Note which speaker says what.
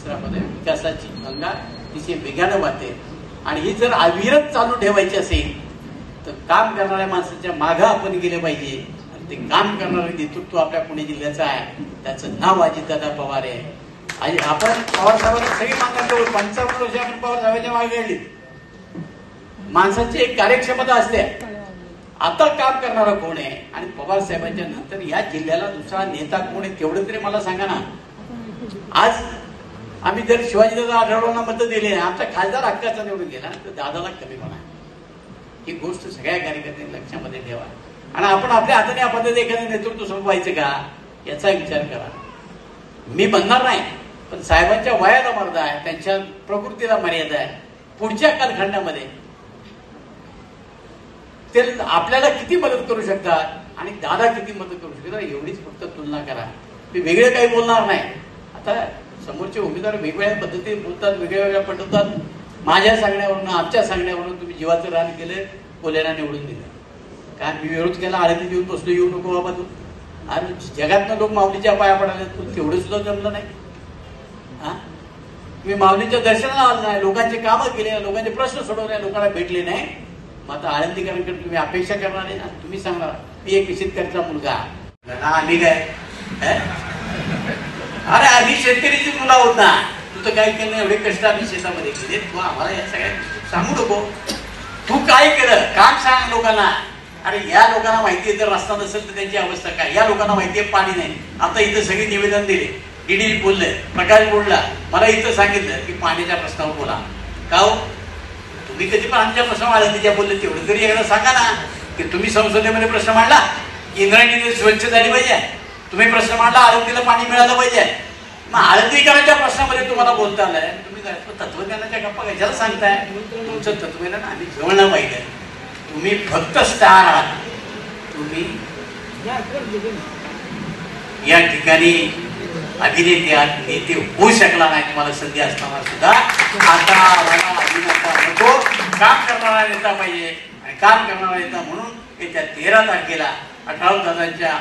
Speaker 1: परिसरामध्ये विकासाची गंगा तिची वेगानं वाहते आणि ही जर अविरत चालू ठेवायची असेल तर काम करणाऱ्या माणसाच्या मागं आपण गेले पाहिजे. आणि ते काम करणारं नेतृत्व आपल्या पुणे जिल्ह्याचं आहे. त्याचं नाव अजितदादा पवार आहे. आणि आपण पवार साहेबांना सगळी मागणी पंचावन्न वर्ष आपण पवार साहेबांच्या मागे गेली माणसाची एक कार्यक्षमता असते. आता काम करणारा कोण आहे? आणि पवार साहेबांच्या नंतर या जिल्ह्याला दुसरा नेता कोण आहे तेवढं तरी मला सांगा ना. आज आम्ही जर शिवाजीदादा आढळवांना मतं दिले नाही आमचा खासदार हक्काचा निवडून गेला तर दादाला कमी म्हणा. ही गोष्ट सगळ्या कार्यकर्त्यांनी लक्षामध्ये ठेवा. आणि आपण आपल्या हाताने आपण एखादं नेतृत्व सोपवायचं का याचा विचार करा. मी म्हणणार नाही पण साहेबांच्या वयाला मर्यादा आहे त्यांच्या प्रकृतीला मर्यादा आहे. पुढच्या कालखंडामध्ये ते आपल्याला किती मदत करू शकतात आणि दादा किती मदत करू शकतात एवढीच फक्त तुलना करा. मी वेगळे काही बोलणार नाही. समोरचे उमेदवार वेगवेगळ्या पद्धतीने बोलतात वेगळ्या वेगळ्या पटवतात. माझ्या सांगण्यावरून आमच्या सांगण्यावरून तुम्ही जीवाचं रान केलं कोल्याला निवडून दिलं. काय मी विरोध केला आळंदी येऊन बसलो येऊ नको बाबा तू. आणि जगातनं लोक माऊलीच्या पाया पडाले तू तेवढं सुद्धा जमलं नाही. हा? तुम्ही माऊलीच्या दर्शनाला आलं नाही लोकांचे कामं केले लोकांचे प्रश्न सोडवले लोकांना भेटले नाही. मग आता आळंदीकरांकडे तुम्ही अपेक्षा करणार आहे ना? तुम्ही सांगणार मी एक शेतकऱ्याचा मुलगा. ना आम्ही काय? अरे आधी शेतकरीची मुला होत ना. तू तर काय केलं एवढे कष्ट आम्ही शेतामध्ये केले. तू आम्हाला या सगळ्या सांगू नको. तू काय केलं? काम सांग लोकांना. अरे या लोकांना माहितीये जर रस्ता नसेल तर त्यांची अवस्था काय? या लोकांना माहितीये पाणी नाही. आता इथं सगळे निवेदन दिले. ईडी बोलले प्रकाश बोलला. मला इथं सांगितलं की पाण्याच्या प्रश्नावर बोला. का हो? तुम्ही कधी पण आमच्या प्रश्न आळंदीच्या बोलले तेवढं तरी एकदा सांगा ना. की तुम्ही संसदेमध्ये प्रश्न मांडला? इंद्रायणी स्वच्छ झाली पाहिजे? तुम्ही प्रश्न मांडला आळंदीला पाणी मिळालं पाहिजे. मग आळंदीकरांच्या प्रश्नामध्ये तुम्हाला बोलता आलंय. तुम्ही काय तत्वज्ञानाच्या गप्पा कशाला सांगताय? तुमचं तत्वज्ञान आम्ही जवळ पाहिजे. तुम्ही फक्त स्टार आहात. तुम्ही या ठिकाणी अभिनेते आहात नेते होऊ शकला नाही तुम्हाला संधी असताना सुद्धा. आता मला अभिनेता नको. काम करणारा नेता पाहिजे. आणि काम करणारा नेता म्हणून येत्या तेरा तारखेला अठरा दादांच्या